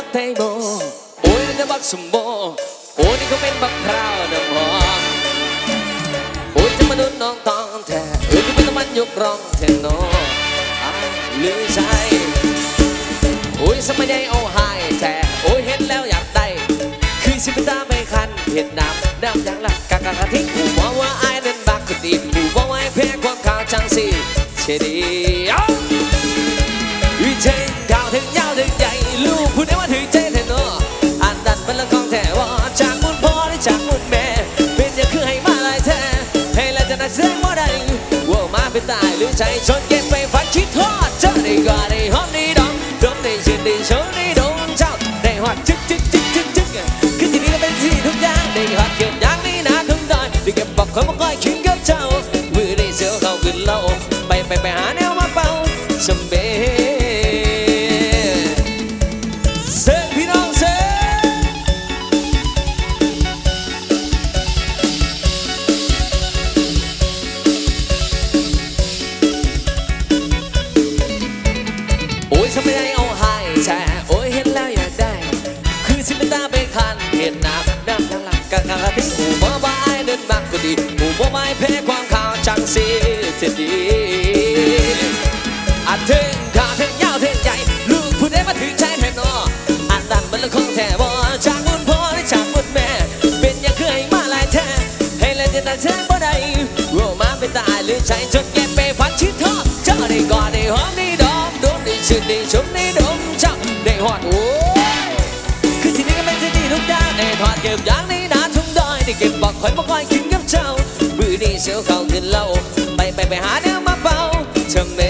บักไทโบโอ้ยนั่นบักสมโบโอ้ยนี่ก็เป็นบักพร้าวน้ำหอมโอ้ยจะมาดุนน้องตองแท้เอ้ยก็เป็นน้ำมันยกรองแทนน้องอ่าหรือใช่โอ้ยสมัยใหญ่เอาหายแท้โอ้ยเห็นแล้วอยากได้คือสิบตาไม่คันเห็นน้ำน้ำอย่างละกากากะทิ้งหูบอกว่าไอ้ายนั้นบักกะตีหูบอกว่าไอ้แพ้ความข่าวจังสิเชดีเอ้า ถึงยาวถึงใหญ่ลูกพูดได้ว่าถึงใจแท้เนาะอันดันเป็นละของแท้ว่าจากมุนพ่อหรือจากมุนแม่ เป็นจะคือให้มาลายแท้ให้แล้วจะนักแสดงว่าใดว่ามาเป็นตายหรือใจชนเก็บไปฝันคิดทอดเจอได้ก็ได้หอมได้ดองดมได้ชื่นได้ชมได้ดงเจ้าได้หอดจึ๊กจึ๊กจึ๊กจึ๊กจึ๊กคือที่นี่ก็เป็นที่ทุกอย่างได้หอดเกินอย่างนี้นะทุกตอนได้เก็บบอกคนมาคอยคิดกับเจ้ามือได้เสียวเข้าขึ้นเล่าไปไปไปหาแนวมาเป่าสมเบ โอ้ยทำไมได้เอาหายแช่โอ้ยเห็นแล้วอยากได้ คือสิเป็นตาไปคันเห็นน้ำน้ำทางหลังกะกะทิ้งหูบ่บายเดินมากก็ดีหูบ่บายแพ้ความข่าวจังสิจะดีอันถึงขาวถึงยาวถึงใหญ่ลูกผู้ใดมาถึงใจแทนนออันนั้นมันละของแท้บ่จากมุนพ่อและจากมุนแม่ เป็นอยังเคยมาหลายแท้ให้เล่นจะตัดเส้นบ่ได้ว่ามาเป็นตายหรือใจจนแก่ไปฝันชิดทอเจ้าได้กอดได้หอมได้ ชื่นได้ชมได้ดมเจ้าได้หอดโอ้ยคือที่นี่ก็เป็นที่ดีทุกอย่างได้ถอดเก็บอย่างนี้นาทุ่งดอยได้เก็บบอกคอยมาคอยกินกับเจ้ามือนี้เสียวเข้าขึ้นเล่าไปไปไปหาเนื้อมาเป่าเชมเม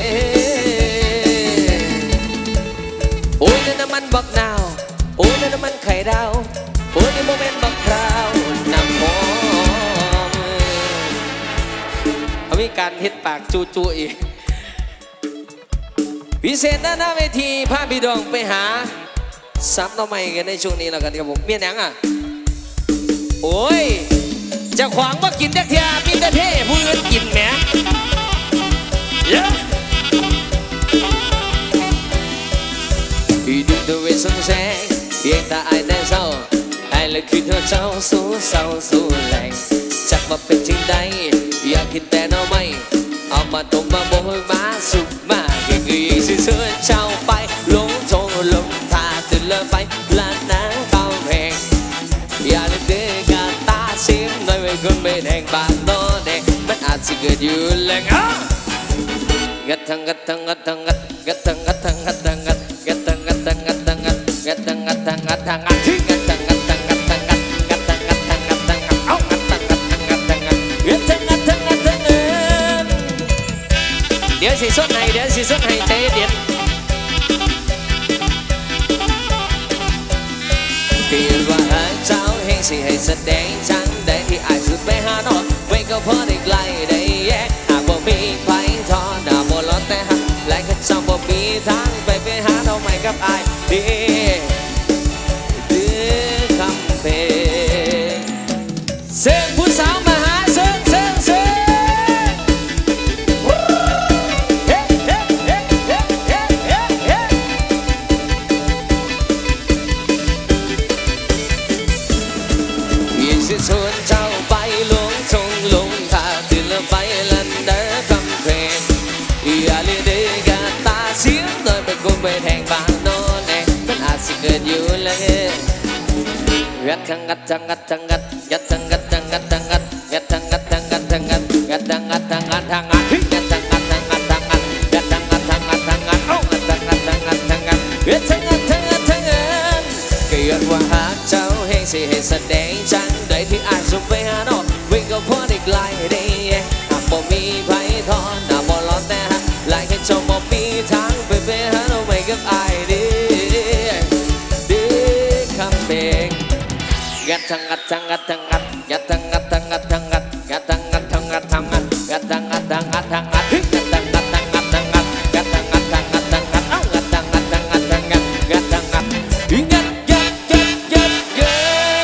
โอ้ยนั่นน้ำมันบักนาวโอ้ยนั่นน้ำมันไข่ดาวโอ้ยนี่โมเมนต์บักพร้าวน้ำหอมเอามีการเฮ็ดปากจูจูอีก พิเศษนหน้าเวทีพาพี่ดองไปหาซับหน้อใหม่กันในช่วงนี้แล้วกันครับผมเมียนหยังอะ โอ้ย จะขวางว่ากินแต่เทียมีแต่เท่ผู้อื่นกินแหมเยอะที่ดูตัวเวสงแสงเพียงแต่อายแต่เศร้าอายเลยคือเธอ ยงหน่อยไว้คนไม่แดงบางโนแดงมันอาจจะเกิดอยู่แหล่ง มีทางไปไปหาเราใหม่กับอายดี เป็นคนไปแทงบางโน่นเองมันอาจสิเกิดอยู่เลยงัดทังงัดทังงัดทังงัดงัดทังงัดทังงัดทังงัดงัดทังงัดทังงัดทังงัดงัดทังงัดทังงัดทังงัดงัดทังงัดทังงัดทังงัดงัดทังงัดทังงัดทังงัดเอางัดทังงัดทังงัดทังงัดงัดทังงัดทังงัดทังงัดก็ย้อนว่าหากเจ้าเฮงสิให้แสดงจังได้ที่อายส่งไปหาน้องวิ่งก็พอได้ไกล จังงัดจังงัดจังงัดยัดจังงัดจังงัดจังงัดยัดจังงัดจังงัดจังงัดยัดจังงัดจังงัดจังงัด